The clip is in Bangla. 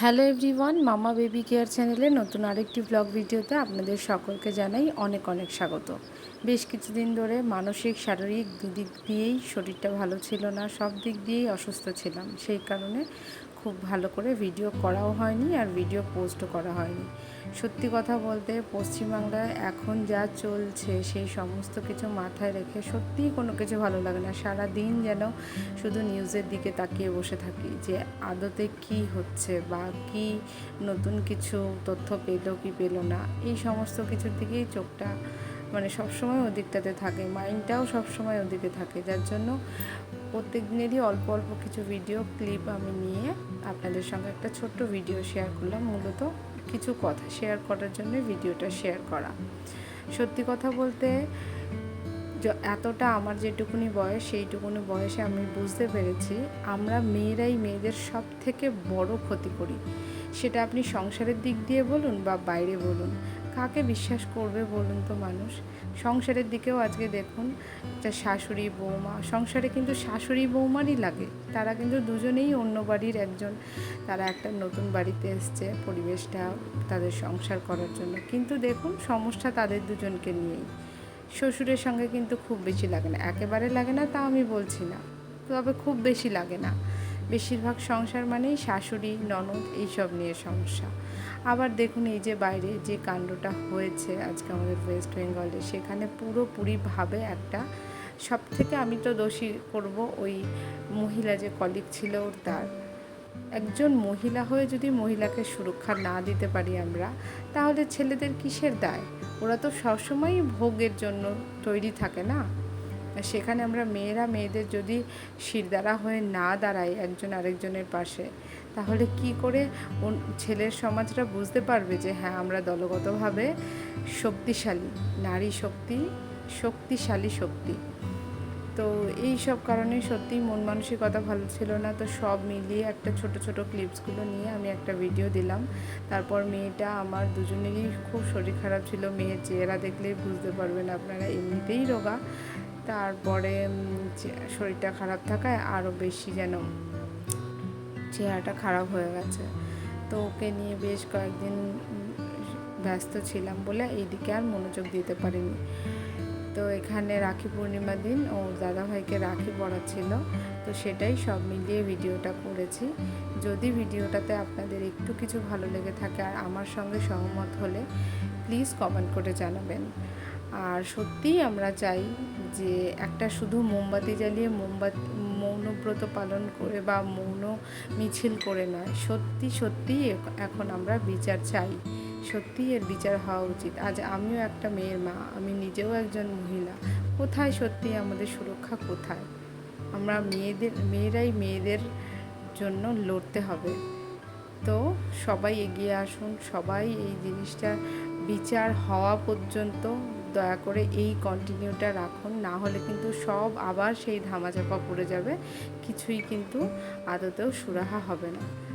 Hello everyone, mama baby care চ্যানেলে নতুন আরেকটি ব্লগ ভিডিওতে আপনাদের সকলকে জানাই অনেক অনেক স্বাগত। বেশ কিছুদিন ধরে মানসিক, শারীরিক দুদিক দিয়েই শরীরটা ভালো ছিল না, সব দিক দিয়েই অসুস্থ ছিলাম। সেই কারণে খুব ভালো করে ভিডিও করাও হয়নি আর ভিডিও পোস্টও করা হয়নি। সত্যি কথা বলতে পশ্চিমবাংলায় এখন যা চলছে, সেই সমস্ত কিছু মাথায় রেখে সত্যিই কোনো কিছু ভালো লাগে না। সারা দিন যেন শুধু নিউজের দিকে তাকিয়ে বসে থাকি যে আদতে কি হচ্ছে বা কি নতুন কিছু তথ্য পেল কি পেল না। এই সমস্ত কিছুর দিকেই চোখটা মানে সবসময় ওদিকটাতে থাকে, মাইন্ডটাও সবসময় ওদিকে থাকে। যার জন্য প্রত্যেক দিনেরই অল্প অল্প কিছু ভিডিও, ক্লিপ আমি নিয়ে আপনাদের সঙ্গে একটা ছোট্ট ভিডিও শেয়ার করলাম। মূলত কিছু কথা শেয়ার করার জন্য ভিডিওটা শেয়ার করা। সত্যি কথা বলতে এতটা আমার যেটুকুনি বয়স, সেইটুকুনি বয়সে আমি বুঝতে পেরেছি, আমরা মেয়েরাই মেয়েদের সব থেকে বড় ক্ষতি করি। সেটা আপনি সংসারের দিক দিয়ে বলুন বা বাইরে বলুন। কাকে বিশ্বাস করবে বলুন তো মানুষ? সংসারের দিকেও আজকে দেখুন, একটা শাশুড়ি, বৌমা। সংসারে কিন্তু শাশুড়ি, বৌমারই লাগে। তারা কিন্তু দুজনেই অন্য বাড়ির একজন। তারা একটা নতুন বাড়িতে এসছে পরিবেশটা, তাদের সংসার করার জন্য। কিন্তু দেখুন, সমস্যা তাদের দুজনকে নিয়েই। শ্বশুরের সঙ্গে কিন্তু খুব বেশি লাগে না। একেবারে লাগে না তা আমি বলছি না। তবে খুব বেশি লাগে না। বেশিরভাগ সংসার মানেই শাশুড়ি, ননদ এইসব নিয়ে সমস্যা। আবার দেখুন এই যে বাইরে যে কাণ্ডটা হয়েছে আজকে আমাদের ওয়েস্ট বেঙ্গলে, সেখানে পুরোপুরিভাবে একটা সব থেকে আমি তো দোষী করব ওই মহিলা যে কলিগ ছিল ওর তার। একজন মহিলা হয়ে যদি মহিলাকে সুরক্ষা না দিতে পারি আমরা, তাহলে ছেলেদের কিসের দায়? ওরা তো সবসময়ই ভোগের জন্য তৈরি থাকে না? সেখানে আমরা মেয়েরা মেয়েদের যদি শিরদাঁড়া হয়ে না দাঁড়াই একজন আরেকজনের পাশে, তাহলে কি করে ছেলের সমাজটা বুঝতে পারবে যে হ্যাঁ আমরা দলগতভাবে শক্তিশালী, নারী শক্তি, শক্তিশালী শক্তি। তো এই সব কারণে সত্যিই মন মানসিকতা ভালো ছিল না। তো সব মিলিয়ে একটা ছোট ছোট ক্লিপসগুলো নিয়ে আমি একটা ভিডিও দিলাম। তারপর মেয়েটা আমার দুজনেরই খুব শরীর খারাপ ছিল। মেয়ের চেহারা দেখলেই বুঝতে পারবেন আপনারা, এমনিতেই রোগা। তারপরে শরীরটা খারাপ থাকায় আরও বেশি যেন চেহারাটা খারাপ হয়ে গেছে। তো ওকে নিয়ে বেশ কয়েকদিন ব্যস্ত ছিলাম বলে এইদিকে আর মনোযোগ দিতে পারিনি। তো এখানে রাখি পূর্ণিমা দিন ও দাদাভাইকে রাখি পড়াচ্ছিল। তো সেটাই সব মিলিয়ে ভিডিওটা করেছি। যদি ভিডিওটাতে আপনাদের একটু কিছু ভালো লেগে থাকে আর আমার সঙ্গে সহমত হলে, প্লিজ কমেন্ট করে জানাবেন। আর সত্যিই আমরা চাই যে একটা শুধু মোমবাতি জ্বালিয়ে মোমবাতি, মৌনব্রত পালন করে বা মৌন মিছিল করে নয়, সত্যি সত্যিই এখন আমরা বিচার চাই। সত্যিই এর বিচার হওয়া উচিত। আজ আমিও একটা মেয়ের মা, আমি নিজেও একজন মহিলা। কোথায় সত্যি আমাদের সুরক্ষা কোথায়? আমরা মেয়েদের, মেয়েরাই মেয়েদের জন্য লড়তে হবে। তো সবাই এগিয়ে আসুন, সবাই এই জিনিসটা বিচার হওয়া পর্যন্ত দয়া করে এই কন্টিনিউটা রাখুন। না হলে কিন্তু সব আবার সেই ধামাচাপা পড়ে যাবে। কিছুই কিন্তু আদতেও সুরাহা হবে না।